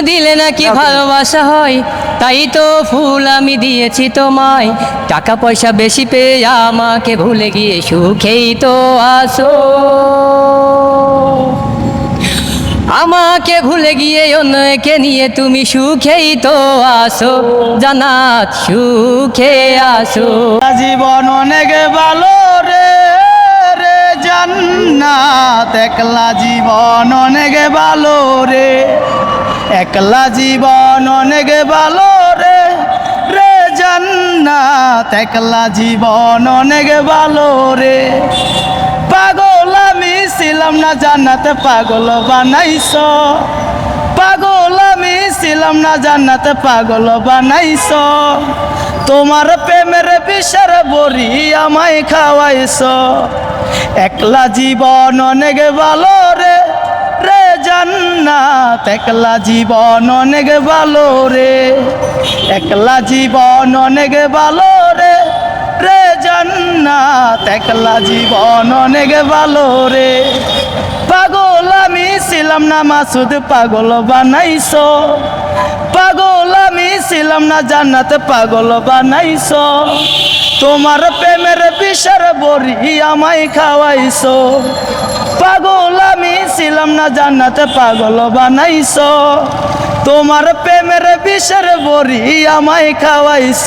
দিলে নাকি ভালোবাসা হয় তাই তো ফুল আমি দিয়েছি তোমায়। টাকা পয়সা বেশি পেয়ে আমাকে ভুলে গিয়ে সুখেই তো আসো আমাকে ভুলে গিয়ে অন্যকে নিয়ে তুমি সুখেই তো আসো জানাত সুখে আসো জীবন অনেক ভালো রে রে জান্নাত একলা জীবন অনেক ভালো রে। একলা জীবন অনেক ভালো রে রে জান্নাত। একলা জীবন অনেক ভালো রে। পাগল আমি ছিলাম না, জান্নাতে পাগল বানাইছ। পাগল আমি ছিলাম না, জান্নাতে পাগল বানাইছ। তোমার প্রেমের বিষের বড়ি আমায় খাওয়াইছ। একলা জীবন অনেক ভালো রে জান্নাত, একলা জীবন অনেক ভালো রে। একলা জীবন অনেক ভালো রে। রে জান্নাত, একলা জীবন অনেক ভালো রে। পাগল আমি ছিলাম না, মাসুদ পাগল বানাইছ। পাগল আমি ছিলাম না, জান্নাতে পাগল বানাইছ। তোমার প্রেমের বিষের বড়ি আমায় খাওয়াইছ। পাগল, আমি ছিলাম না জান্নাতে পাগল, বানাইছ। তোমার প্রেমের বিষের বড়ি আমায় খাওয়াইছ।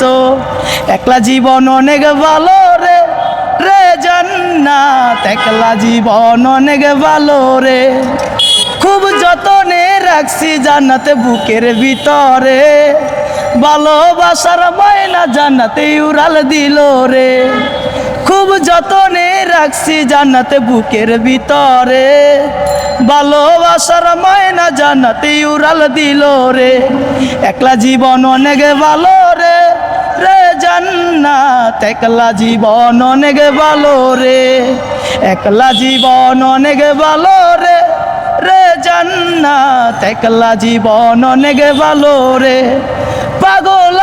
একলা জীবন অনেক ভালো রে রে জান্নাত। একলা জীবন অনেক ভালো রে। খুব যতনে রাখছি জান্নাতে বুকের ভিতরে। ভালোবাসার ময়না জান্নাতে উড়াল দিল রে। খুব যতনে রাখছি জান্নাতে বুকের ভিতরে। ভালোবাসার ময়না জান্নাতে উড়াল দিল রে। একলা জীবন অনেক ভালো রে রে জান্নাত। একলা জীবন অনেক ভালো রে, একলা জীবন অনেক ভালো রে রে জান্নাত। একলা জীবন অনেক ভালো রে। পাগল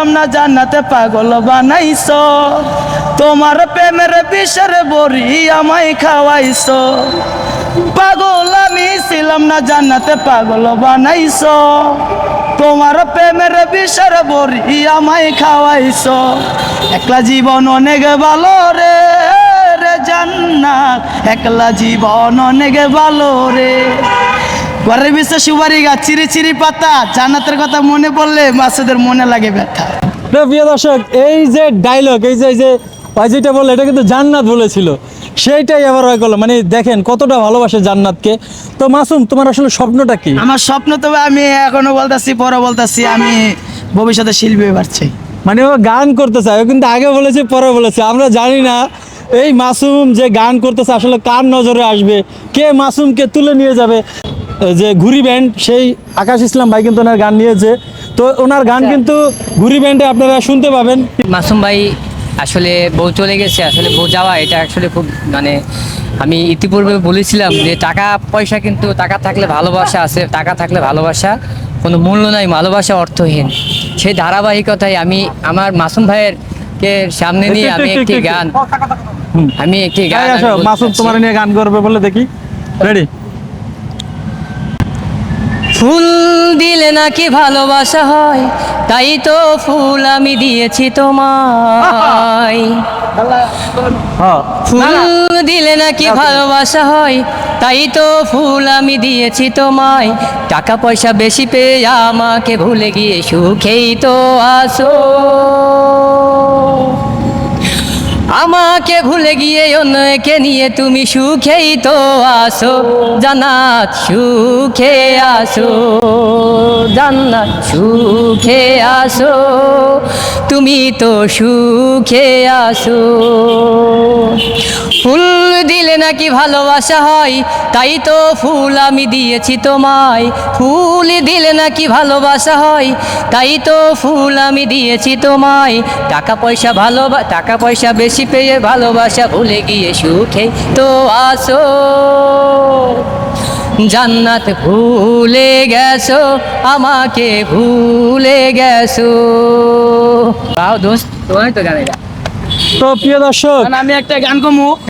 ছিলাম না জান্নাতে পাগল বানাইছ? তোমার প্রেমের বিষের বড়ি আমায় খাওয়াইছ। পাগল আমি ছিলাম না জান্নাতে পাগল বানাইছ। তোমার প্রেমের বিষের বড়ি আমায় খাওয়াইছ। একলা জীবন অনেক ভালো রে রে জান্নাত। একলা জীবন অনেক ভালো রে। ঘরের বিশ্বে সুপারি গাছ চিরি চিরি পাতা জান্নাতের কথা মনে পড়লে মাসুদের মনে লাগে ব্যথা। প্রিয় দর্শক এই যে ডায়লগ এই যে এই যে ওই যেটা বলল এটা কিন্তু জান্নাত বলেছিল। সেইটাই আবার হয়ে গেলো। মানে দেখেন কতটা ভালোবাসে জান্নাতকে। তো মাসুম তোমার আসলে স্বপ্নটা কি? আমার স্বপ্ন তবে আমি এখনও বলতেছি পরে বলতেছি আমি ভবিষ্যতে শিল্পী পারছি মানে ও গান করতে চায় ও কিন্তু আগে বলেছে পরে বলেছে আমরা জানি না এই মাসুম যে গান করতেছে আসলে কার নজরে আসবে কে মাসুমকে তুলে নিয়ে যাবে। যে ঘুরি ব্যান্ড সেই আকাশ ইসলাম ভাই কিন্তু ওনার গান নিয়েছে। তো ওনার গান কিন্তু ঘুরি ব্যান্ডে আপনারা শুনতে পাবেন। মাসুম ভাই আসলে বউ চলে গেছে আসলে বউ যাওয়া এটা আসলে খুব মানে আমি ইতিপূর্বে বলেছিলাম যে টাকা পয়সা কিন্তু টাকা থাকলে ভালোবাসা আছে টাকা থাকলে ভালোবাসা কোনো মূল্য নাই ভালোবাসা অর্থহীন। সেই ধারাবাহিকতায় আমি আমার মাসুম ভাইয়ের কে সামনে নিয়ে আমি একটি গান আমি একটি গান মাসুম তোমার নিয়ে গান করবে বলে দেখি। রেডি ফুল দিলে নাকি ভালোবাসা হয়? তাই তো ফুল আমি দিয়েছি তোমায়। হ্যাঁ। ফুল দিলে নাকি ভালোবাসা হয়? তাই তো ফুল আমি দিয়েছি তোমায়। টাকা পয়সা বেশি পেয়ে আমাকে ভুলে গিয়ে সুখেই তো আসো আমাকে ভুলে গিয়ে অন্যকে নিয়ে তুমি সুখেই তো আসো জান্নাত সুখে আসো জান্নাত সুখে আসো তুমি তো সুখে আসো ফুল দিলে নাকি ভালোবাসা হয়? তাই তো ফুল আমি দিয়েছি তোমায়। ফুল দিলে নাকি ভালোবাসা হয়? তাই তো ফুল আমি দিয়েছি তোমায়। টাকা পয়সা ভালো টাকা পয়সা বেশি পেয়ে ভালোবাসা ভুলে গিয়ে সুখে তো আসো জান্নাত ভুলে গেছো আমাকে ভুলে গেছো। গাও দোস্ত তোমার তো গানে তো প্রিয় দর্শক আমি একটা গান কমু।